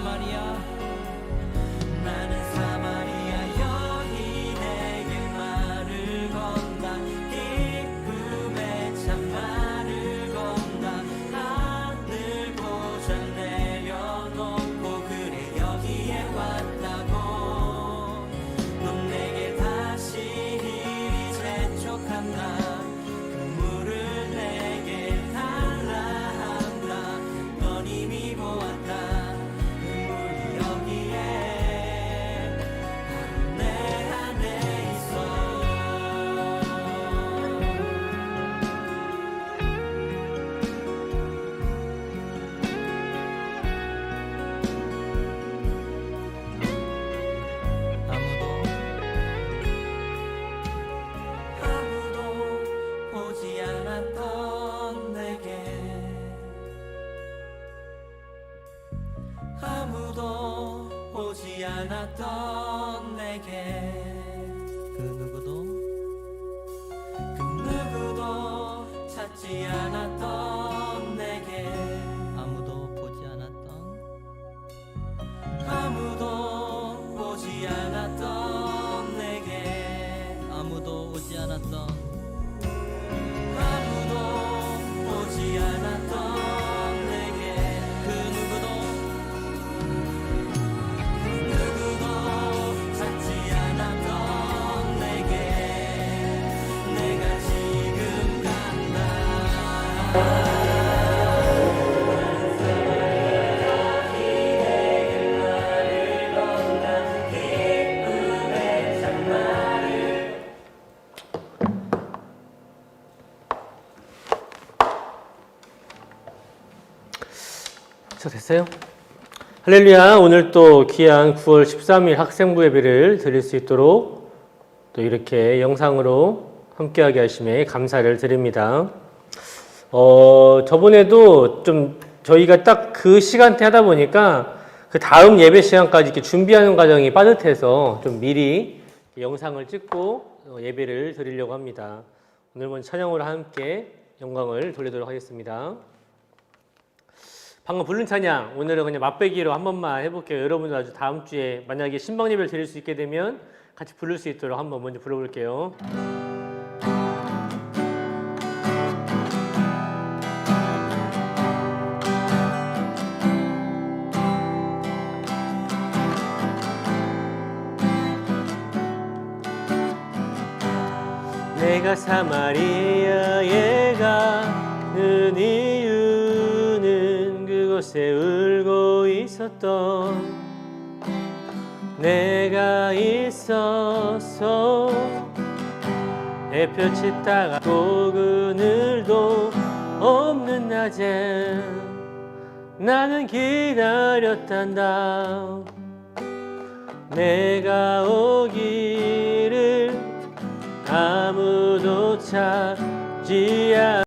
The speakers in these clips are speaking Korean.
사 됐어요? 할렐루야 오늘 또 귀한 9월 13일 학생부 예배를 드릴 수 있도록 또 이렇게 영상으로 함께하게 하심에 감사를 드립니다. 어, 저번에도 좀 저희가 딱 그 시간대 하다 보니까 그 다음 예배 시간까지 이렇게 준비하는 과정이 빠듯해서 좀 미리 영상을 찍고 어, 예배를 드리려고 합니다. 오늘 먼저 찬양으로 함께 영광을 돌리도록 하겠습니다. 방금 부른 찬양 오늘은 그냥 맛배기로 한 번만 해볼게요. 여러분들 아주 다음 주에 만약에 신방 예배를 드릴 수 있게 되면 같이 부를 수 있도록 한번 먼저 불러볼게요. 내가 사마리아에 가는 이유는 그곳에 울고 있었던 내가 있어서 햇볕이 따갑고 그늘도 없는 낮에 나는 기다렸단다. 내가 오기를 아무도 찾지 않는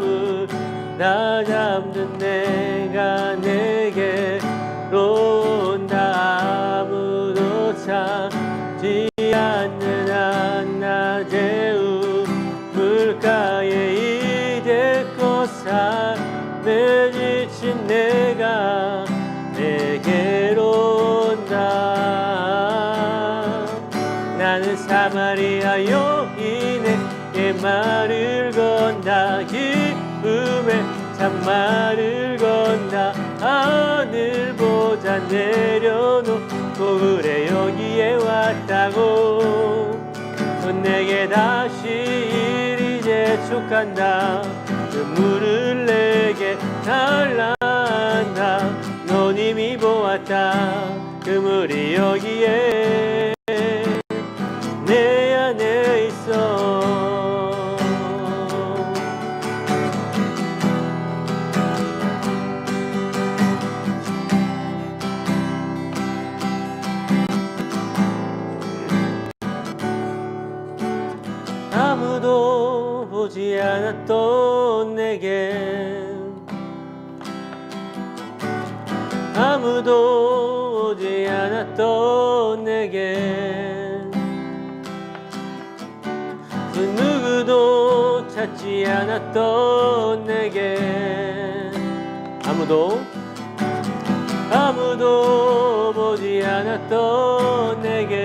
어젯밤을 나 잡는 내가 내 참말을 건다 하늘보다 내려놓고 그래 여기에 왔다고. 넌 내게 다시 이리 재촉한다. 그 물을 내게 넌 이미 보았다. 그 물이 여기에 않았던 내게 아무도 오지 않았던 내게 그 누구도 찾지 않았던 내게 아무도 아무도 보지 않았던 내게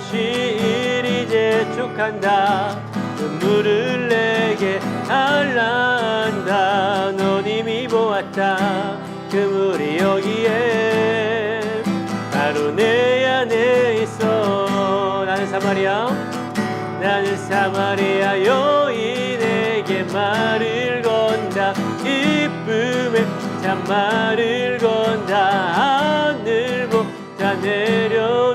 다시 이리 재촉한다. 눈물을 내게 달란다. 넌 이미 보았다. 그물이 여기에 바로 내 안에 있어. 나는 사마리아. 나는 사마리아 여인에게 말을 건다. 기쁨에 참 말을 건다. 하늘 보다 여기에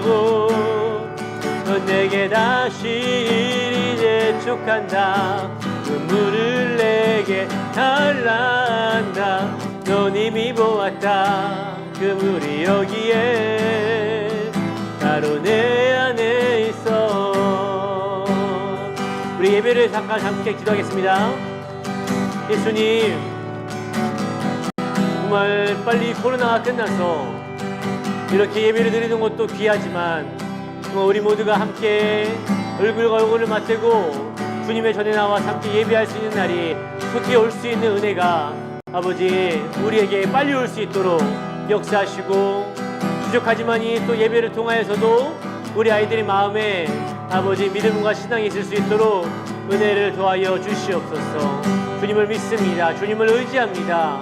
넌 내게 다시 이리 재촉한다. 눈물을 내게 달란다. 넌 이미 보았다. 그물이 여기에 바로 내 안에 있어. 우리 예배를 잠깐 함께 기도하겠습니다. 예수님 정말 빨리 코로나가 끝나서 이렇게 예배를 드리는 것도 귀하지만 정말 우리 모두가 함께 얼굴과 얼굴을 맞대고 주님의 전에 나와 함께 예배할 수 있는 날이 속히 올 수 있는 은혜가 아버지 우리에게 빨리 올 수 있도록 역사하시고 부족하지만 이 또 예배를 통하여서도 우리 아이들의 마음에 아버지 믿음과 신앙이 있을 수 있도록 은혜를 더하여 주시옵소서. 주님을 믿습니다. 주님을 의지합니다.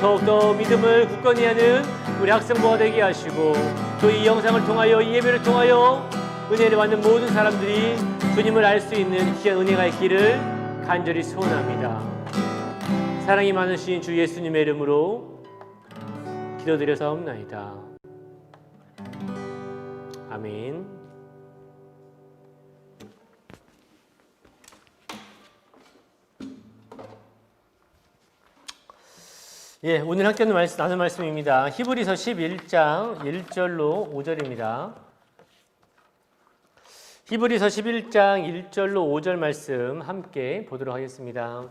더욱더 믿음을 굳건히 하는 우리 학생부가 되게 하시고 또 이 영상을 통하여 이 예배를 통하여 은혜를 받는 모든 사람들이 주님을 알 수 있는 귀한 은혜가 있기를 간절히 소원합니다. 사랑이 많으신 주 예수님의 이름으로 기도드려 사옵나이다. 아멘. 예, 오늘 함께 나눌 말씀, 나눌 말씀입니다. 히브리서 11장 1절로 5절입니다. 히브리서 11장 1절로 5절 말씀 함께 보도록 하겠습니다.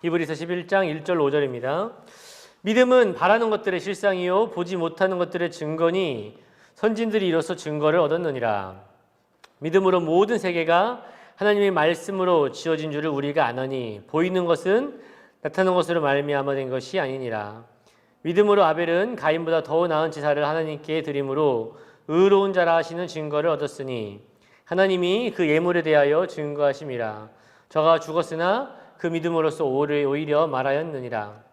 히브리서 11장 1절 5절입니다. 믿음은 바라는 것들의 실상이요 보지 못하는 것들의 증거니 선진들이 이로써 증거를 얻었느니라. 믿음으로 모든 세계가 하나님의 말씀으로 지어진 줄을 우리가 아나니 보이는 것은 나타나는 것으로 말미암아 된 것이 아니니라. 믿음으로 아벨은 가인보다 더 나은 제사를 하나님께 드림으로 의로운 자라 하시는 증거를 얻었으니 하나님이 그 예물에 대하여 증거하심이라. 저가 죽었으나 그 믿음으로써 오히려 말하였느니라.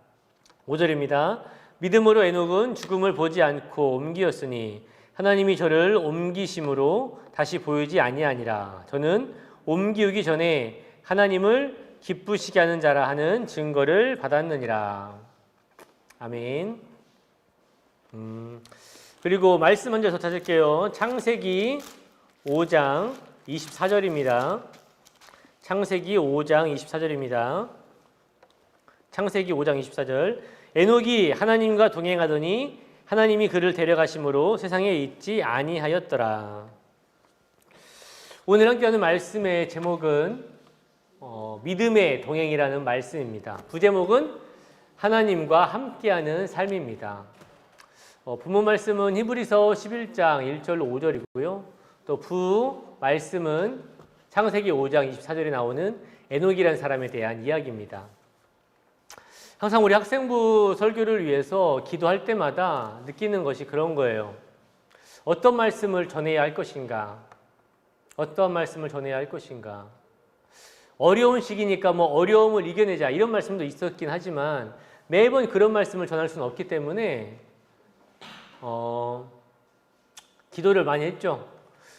5절입니다. 믿음으로 에녹은 죽음을 보지 않고 옮기었으니 하나님이 저를 옮기심으로 다시 보이지 아니하니라. 저는 옮기우기 전에 하나님을 기쁘시게 하는 자라 하는 증거를 받았느니라. 아멘. 음, 그리고 말씀 먼저 더 찾을게요. 창세기 5장 24절입니다. 창세기 5장 24절입니다. 창세기 5장 24절. 에녹이 하나님과 동행하더니 하나님이 그를 데려가심으로 세상에 있지 아니하였더라. 오늘 함께 하는 말씀의 제목은 어, 믿음의 동행이라는 말씀입니다. 부제목은 하나님과 함께하는 삶입니다. 어, 부모 말씀은 히브리서 11장 1절로 5절이고요. 또 부 말씀은 창세기 5장 24절에 나오는 에녹이라는 사람에 대한 이야기입니다. 항상 우리 학생부 설교를 위해서 기도할 때마다 느끼는 것이 그런 거예요. 어떤 말씀을 전해야 할 것인가? 어떠한 말씀을 전해야 할 것인가? 어려운 시기니까 뭐 어려움을 이겨내자 이런 말씀도 있었긴 하지만 매번 그런 말씀을 전할 수는 없기 때문에 어, 기도를 많이 했죠.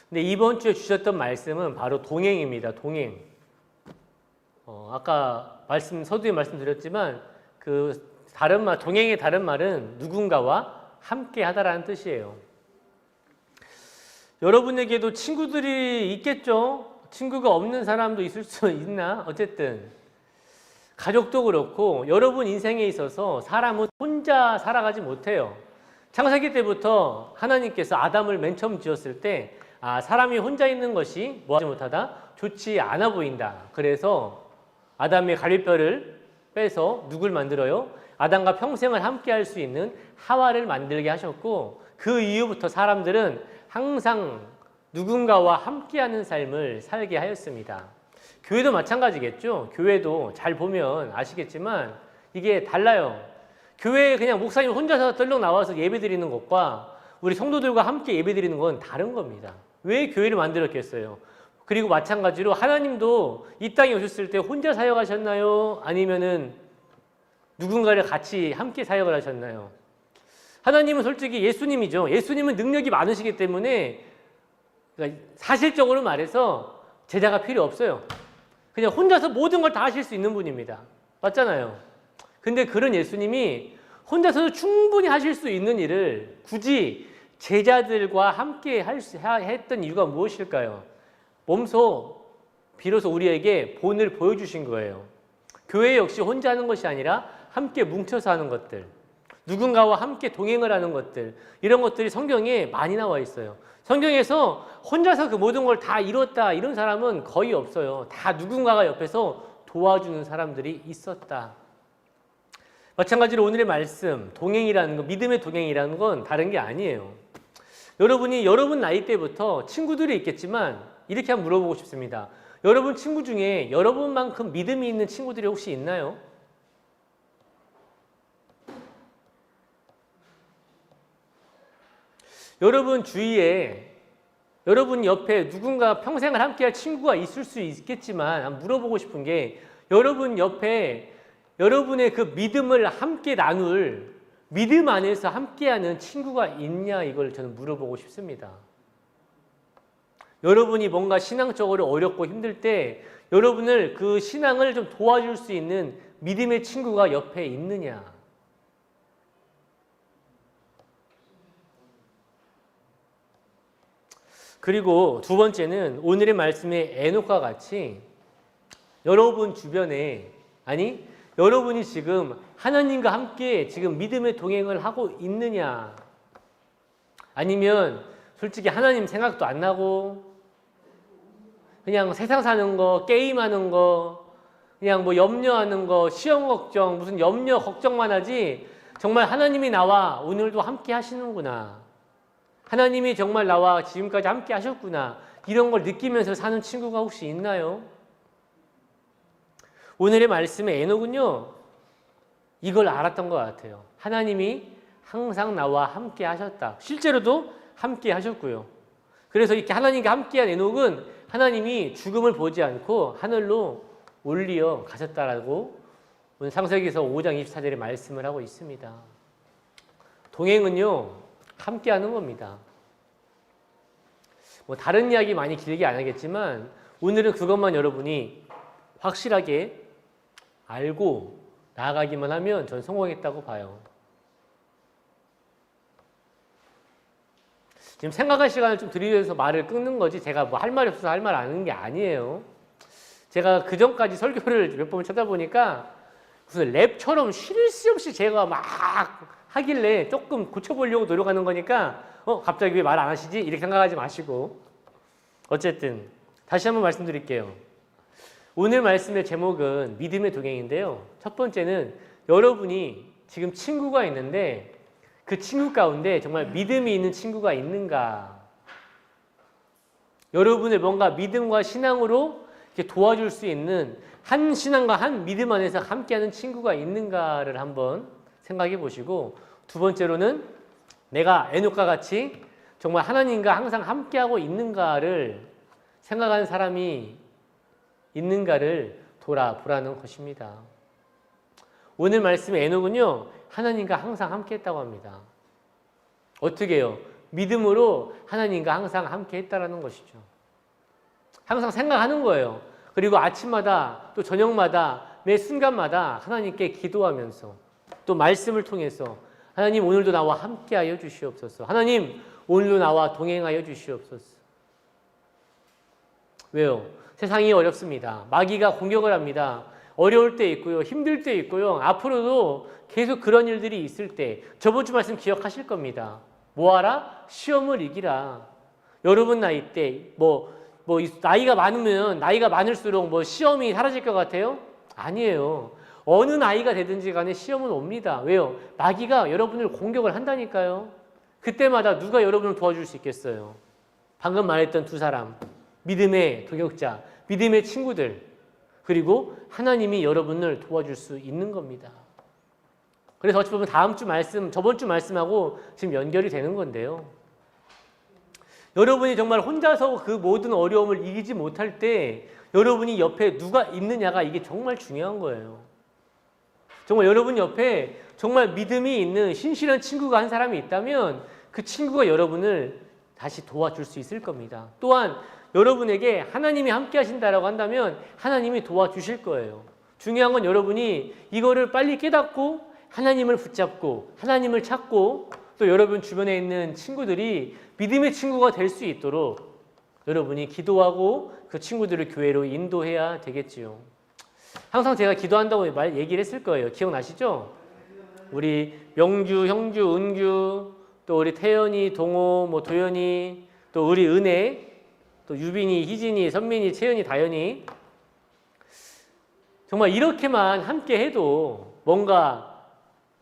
근데 이번 주에 주셨던 말씀은 바로 동행입니다. 동행. 어, 아까 말씀 서두에 말씀드렸지만 그 다른 말, 동행의 다른 말은 누군가와 함께 하다라는 뜻이에요. 여러분에게도 친구들이 있겠죠? 친구가 없는 사람도 있을 수 있나? 어쨌든. 가족도 그렇고 여러분 인생에 있어서 사람은 혼자 살아가지 못해요. 창세기 때부터 하나님께서 아담을 맨 처음 지었을 때 아, 사람이 혼자 있는 것이 뭐하지 못하다? 좋지 않아 보인다. 그래서 아담의 갈비뼈를 빼서 누굴 만들어요? 아담과 평생을 함께 할 수 있는 하와를 만들게 하셨고 그 이후부터 사람들은 항상 누군가와 함께하는 삶을 살게 하였습니다. 교회도 마찬가지겠죠. 교회도 잘 보면 아시겠지만 이게 달라요. 교회에 그냥 목사님 혼자서 떨렁 나와서 예배 드리는 것과 우리 성도들과 함께 예배 드리는 건 다른 겁니다. 왜 교회를 만들었겠어요? 그리고 마찬가지로 하나님도 이 땅에 오셨을 때 혼자 사역하셨나요? 아니면은 누군가를 같이 함께 사역을 하셨나요? 하나님은 솔직히 예수님이죠. 예수님은 능력이 많으시기 때문에 그러니까 사실적으로 말해서 제자가 필요 없어요. 그냥 혼자서 모든 걸 다 하실 수 있는 분입니다. 맞잖아요. 근데 그런 예수님이 혼자서 충분히 하실 수 있는 일을 굳이 제자들과 함께 할 수, 했던 이유가 무엇일까요? 몸소 비로소 우리에게 본을 보여주신 거예요. 교회 역시 혼자 하는 것이 아니라 함께 뭉쳐서 하는 것들, 누군가와 함께 동행을 하는 것들, 이런 것들이 성경에 많이 나와 있어요. 성경에서 혼자서 그 모든 걸 다 이뤘다, 이런 사람은 거의 없어요. 다 누군가가 옆에서 도와주는 사람들이 있었다. 마찬가지로 오늘의 말씀, 동행이라는 거, 믿음의 동행이라는 건 다른 게 아니에요. 여러분이 여러분 나이 때부터 친구들이 있겠지만 이렇게 한번 물어보고 싶습니다. 여러분 친구 중에 여러분만큼 믿음이 있는 친구들이 혹시 있나요? 여러분 주위에 여러분 옆에 누군가 평생을 함께할 친구가 있을 수 있겠지만 물어보고 싶은 게 여러분 옆에 여러분의 그 믿음을 함께 나눌 믿음 안에서 함께하는 친구가 있냐 이걸 저는 물어보고 싶습니다. 여러분이 뭔가 신앙적으로 어렵고 힘들 때 여러분을 그 신앙을 좀 도와줄 수 있는 믿음의 친구가 옆에 있느냐? 그리고 두 번째는 오늘의 말씀의 에녹과 같이 여러분 주변에 아니 여러분이 지금 하나님과 함께 지금 믿음의 동행을 하고 있느냐? 아니면 솔직히 하나님 생각도 안 나고 그냥 세상 사는 거 게임하는 거 그냥 뭐 염려하는 거 시험 걱정 무슨 염려 걱정만 하지 정말 하나님이 나와 오늘도 함께 하시는구나 하나님이 정말 나와 지금까지 함께 하셨구나. 이런 걸 느끼면서 사는 친구가 혹시 있나요? 오늘의 말씀의 에녹은요, 이걸 알았던 것 같아요. 하나님이 항상 나와 함께 하셨다. 실제로도 함께 하셨고요. 그래서 이렇게 하나님과 함께한 에녹은 하나님이 죽음을 보지 않고 하늘로 올리어 가셨다라고 오늘 상세기서 5장 24절에 말씀을 하고 있습니다. 동행은요, 함께 하는 겁니다. 뭐 다른 이야기 많이 길게 안 하겠지만 오늘은 그것만 여러분이 확실하게 알고 나아가기만 하면 전 성공했다고 봐요. 지금 생각할 시간을 좀 드리면서 말을 끊는 거지 제가 뭐 할 말이 없어서 할말안 하는 게 아니에요. 제가 그 전까지 설교를 몇 번 찾아보니까 무슨 랩처럼 쉴 새 없이 제가 막 하길래 조금 고쳐보려고 노력하는 거니까 어 갑자기 왜 말 안 하시지 이렇게 생각하지 마시고 어쨌든 다시 한번 말씀드릴게요. 오늘 말씀의 제목은 믿음의 동행인데요. 첫 번째는 여러분이 지금 친구가 있는데 그 친구 가운데 정말 믿음이 있는 친구가 있는가? 여러분을 뭔가 믿음과 신앙으로 이렇게 도와줄 수 있는 한 신앙과 한 믿음 안에서 함께하는 친구가 있는가를 한번 생각해 보시고 두 번째로는 내가 에녹과 같이 정말 하나님과 항상 함께하고 있는가를 생각하는 사람이 있는가를 돌아보라는 것입니다. 오늘 말씀의 에녹은요, 하나님과 항상 함께 했다고 합니다. 어떻게 해요? 믿음으로 하나님과 항상 함께 했다라는 것이죠. 항상 생각하는 거예요. 그리고 아침마다 또 저녁마다 매 순간마다 하나님께 기도하면서 또 말씀을 통해서 하나님 오늘도 나와 함께하여 주시옵소서. 하나님 오늘도 나와 동행하여 주시옵소서. 왜요? 세상이 어렵습니다. 마귀가 공격을 합니다. 어려울 때 있고요. 힘들 때 있고요. 앞으로도 계속 그런 일들이 있을 때 저번 주 말씀 기억하실 겁니다. 뭐하라? 시험을 이기라. 여러분 나이 때 뭐 뭐 나이가 많으면 나이가 많을수록 뭐 시험이 사라질 것 같아요? 아니에요. 어느 나이가 되든지 간에 시험은 옵니다. 왜요? 마귀가 여러분을 공격을 한다니까요. 그때마다 누가 여러분을 도와줄 수 있겠어요? 방금 말했던 두 사람, 믿음의 동역자, 믿음의 친구들, 그리고 하나님이 여러분을 도와줄 수 있는 겁니다. 그래서 어찌 보면 다음 주 말씀, 저번 주 말씀하고 지금 연결이 되는 건데요. 여러분이 정말 혼자서 그 모든 어려움을 이기지 못할 때 여러분이 옆에 누가 있느냐가 이게 정말 중요한 거예요. 정말 여러분 옆에 정말 믿음이 있는 신실한 친구가 한 사람이 있다면 그 친구가 여러분을 다시 도와줄 수 있을 겁니다. 또한 여러분에게 하나님이 함께 하신다라고 한다면 하나님이 도와주실 거예요. 중요한 건 여러분이 이거를 빨리 깨닫고 하나님을 붙잡고 하나님을 찾고 또 여러분 주변에 있는 친구들이 믿음의 친구가 될 수 있도록 여러분이 기도하고 그 친구들을 교회로 인도해야 되겠지요. 항상 제가 기도한다고 말 얘기를 했을 거예요. 기억나시죠? 우리 명주, 형주, 은규, 또 우리 태연이, 동호, 뭐 도연이, 또 우리 은혜, 또 유빈이, 희진이, 선민이, 채연이, 다연이 정말 이렇게만 함께 해도 뭔가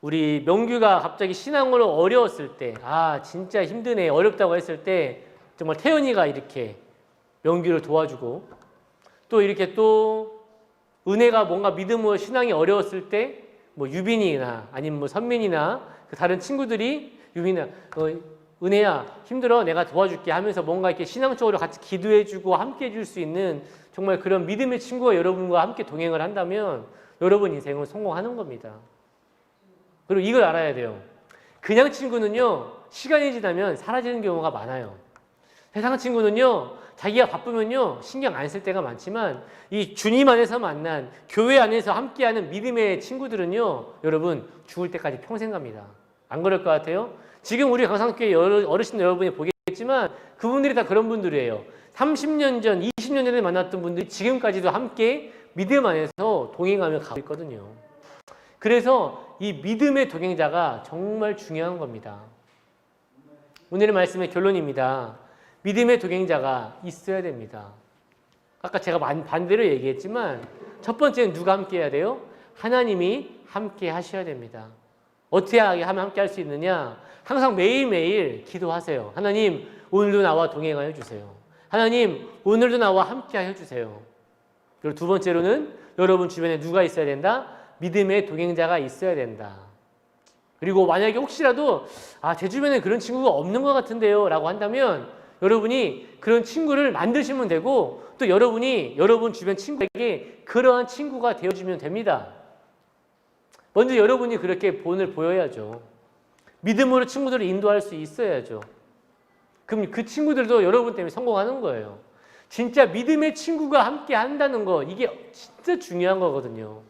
우리 명규가 갑자기 신앙으로 어려웠을 때, 아, 진짜 힘드네, 어렵다고 했을 때, 정말 태연이가 이렇게 명규를 도와주고, 또 이렇게 또 은혜가 뭔가 믿음으로 신앙이 어려웠을 때, 뭐 유빈이나 아니면 뭐 선민이나 그 다른 친구들이 유빈아, 어, 은혜야 힘들어 내가 도와줄게 하면서 뭔가 이렇게 신앙적으로 같이 기도해주고 함께 해줄 수 있는 정말 그런 믿음의 친구가 여러분과 함께 동행을 한다면 여러분 인생은 성공하는 겁니다. 그리고 이걸 알아야 돼요. 그냥 친구는요 시간이 지나면 사라지는 경우가 많아요. 세상 친구는요 자기가 바쁘면요 신경 안 쓸 때가 많지만 이 주님 안에서 만난 교회 안에서 함께하는 믿음의 친구들은요 여러분 죽을 때까지 평생 갑니다. 안 그럴 것 같아요? 지금 우리 강상교회 여러- 어르신 여러분이 보겠지만 그분들이 다 그런 분들이에요. 30년 전, 20년 전에 만났던 분들이 지금까지도 함께 믿음 안에서 동행하며 가고 있거든요. 그래서 이 믿음의 동행자가 정말 중요한 겁니다. 오늘의 말씀의 결론입니다. 믿음의 동행자가 있어야 됩니다. 아까 제가 반- 반대로 얘기했지만 첫 번째는 누가 함께 해야 돼요? 하나님이 함께 하셔야 됩니다. 어떻게 하면 함께 할 수 있느냐? 항상 매일매일 기도하세요. 하나님, 오늘도 나와 동행하여 주세요. 하나님, 오늘도 나와 함께 하여 주세요. 그리고 두 번째로는 여러분 주변에 누가 있어야 된다? 믿음의 동행자가 있어야 된다. 그리고 만약에 혹시라도 아, 제 주변에 그런 친구가 없는 것 같은데요. 라고 한다면 여러분이 그런 친구를 만드시면 되고 또 여러분이 여러분 주변 친구에게 그러한 친구가 되어주면 됩니다. 먼저 여러분이 그렇게 본을 보여야죠. 믿음으로 친구들을 인도할 수 있어야죠. 그럼 그 친구들도 여러분 때문에 성공하는 거예요. 진짜 믿음의 친구가 함께 한다는 거, 이게 진짜 중요한 거거든요.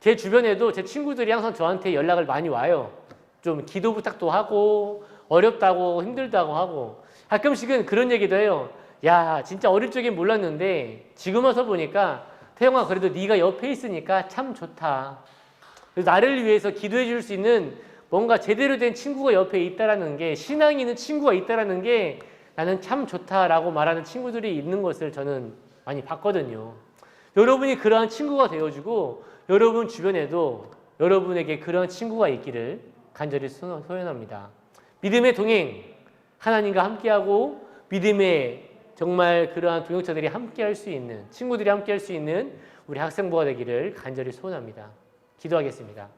제 주변에도 제 친구들이 항상 저한테 연락을 많이 와요. 좀 기도 부탁도 하고, 어렵다고, 힘들다고 하고. 가끔씩은 그런 얘기도 해요. 야, 진짜 어릴 적엔 몰랐는데, 지금 와서 보니까, 태영아, 그래도 네가 옆에 있으니까 참 좋다. 나를 위해서 기도해 줄 수 있는 뭔가 제대로 된 친구가 옆에 있다라는 게 신앙이 있는 친구가 있다라는 게 나는 참 좋다라고 말하는 친구들이 있는 것을 저는 많이 봤거든요. 여러분이 그러한 친구가 되어주고 여러분 주변에도 여러분에게 그러한 친구가 있기를 간절히 소- 소원합니다. 믿음의 동행 하나님과 함께하고 믿음의 정말 그러한 동역자들이 함께할 수 있는 친구들이 함께할 수 있는 우리 학생부가 되기를 간절히 소원합니다. 기도하겠습니다.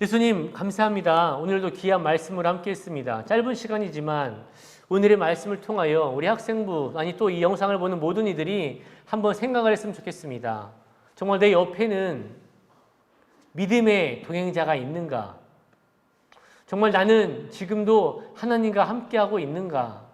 예수님 감사합니다. 오늘도 귀한 말씀을 함께 했습니다. 짧은 시간이지만 오늘의 말씀을 통하여 우리 학생부 아니 또 이 영상을 보는 모든 이들이 한번 생각을 했으면 좋겠습니다. 정말 내 옆에는 믿음의 동행자가 있는가? 정말 나는 지금도 하나님과 함께하고 있는가?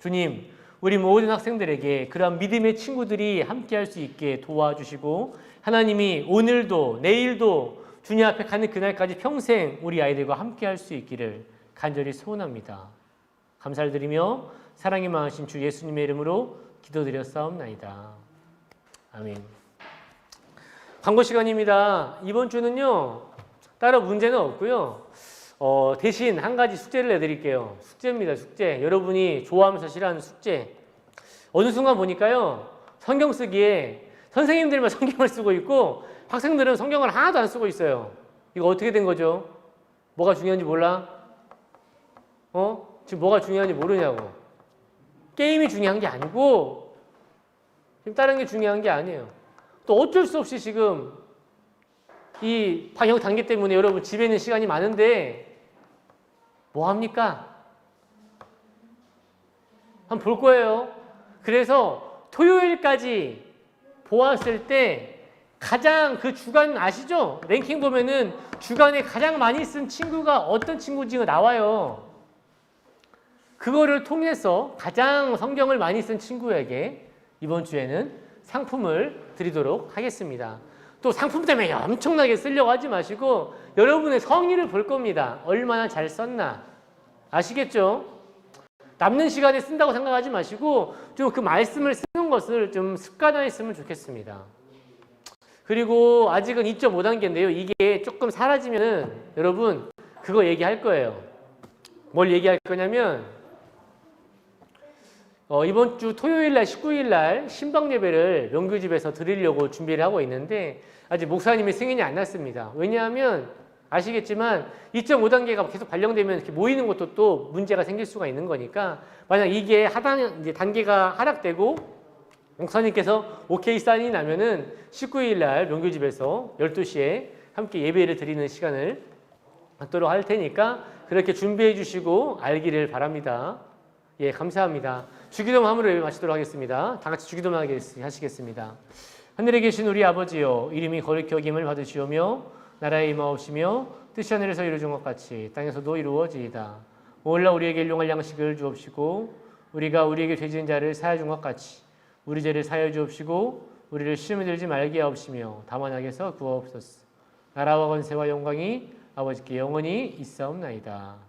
주님, 우리 모든 학생들에게 그러한 믿음의 친구들이 함께할 수 있게 도와주시고 하나님이 오늘도 내일도 주님 앞에 가는 그날까지 평생 우리 아이들과 함께 할 수 있기를 간절히 소원합니다. 감사를 드리며 사랑이 많으신 주 예수님의 이름으로 기도드렸사옵나이다. 아멘. 광고 시간입니다. 이번 주는요, 따로 문제는 없고요. 어, 대신 한 가지 숙제를 내드릴게요. 숙제입니다, 숙제. 여러분이 좋아하면서 싫어하는 숙제. 어느 순간 보니까요, 성경 쓰기에 선생님들만 성경을 쓰고 있고, 학생들은 성경을 하나도 안 쓰고 있어요. 이거 어떻게 된 거죠? 뭐가 중요한지 몰라? 어? 지금 뭐가 중요한지 모르냐고. 게임이 중요한 게 아니고, 지금 다른 게 중요한 게 아니에요. 또 어쩔 수 없이 지금 이 방역 단계 때문에 여러분 집에 있는 시간이 많은데 뭐 합니까? 한번 볼 거예요. 그래서 토요일까지 보았을 때 가장 그 주간 아시죠? 랭킹 보면은 주간에 가장 많이 쓴 친구가 어떤 친구인지 나와요. 그거를 통해서 가장 성경을 많이 쓴 친구에게 이번 주에는 상품을 드리도록 하겠습니다. 또 상품 때문에 엄청나게 쓰려고 하지 마시고 여러분의 성의를 볼 겁니다. 얼마나 잘 썼나. 아시겠죠? 남는 시간에 쓴다고 생각하지 마시고 좀 그 말씀을 쓰는 것을 좀 습관화했으면 좋겠습니다. 그리고 아직은 2.5단계인데요. 이게 조금 사라지면은 여러분 그거 얘기할 거예요. 뭘 얘기할 거냐면 어, 이번 주 토요일 날 19일 날 신방 예배를 명교집에서 드리려고 준비를 하고 있는데 아직 목사님의 승인이 안 났습니다. 왜냐하면 아시겠지만 2.5단계가 계속 발령되면 이렇게 모이는 것도 또 문제가 생길 수가 있는 거니까 만약 이게 하단 이제 단계가 하락되고 목사님께서 오케이 사인이 나면은 19일 날 명교집에서 12시에 함께 예배를 드리는 시간을 갖도록 할 테니까 그렇게 준비해 주시고 알기를 바랍니다. 예, 감사합니다. 주기도문 함으로 마치도록 하겠습니다. 다 같이 주기도문 하겠- 하시겠습니다. 하늘에 계신 우리 아버지여 이름이 거룩히 여김을 받으시오며 나라의 임하옵시며 뜻이 하늘에서 이루어진 것 같이 땅에서도 이루어지이다. 오늘날 우리에게 일용할 양식을 주옵시고 우리가 우리에게 죄진 자를 사하여 준 것 같이 우리 죄를 사하여 주옵시고 우리를 시험에 들지 말게 하옵시며 다만 악에서 구하옵소서. 나라와 권세와 영광이 아버지께 영원히 있사옵나이다.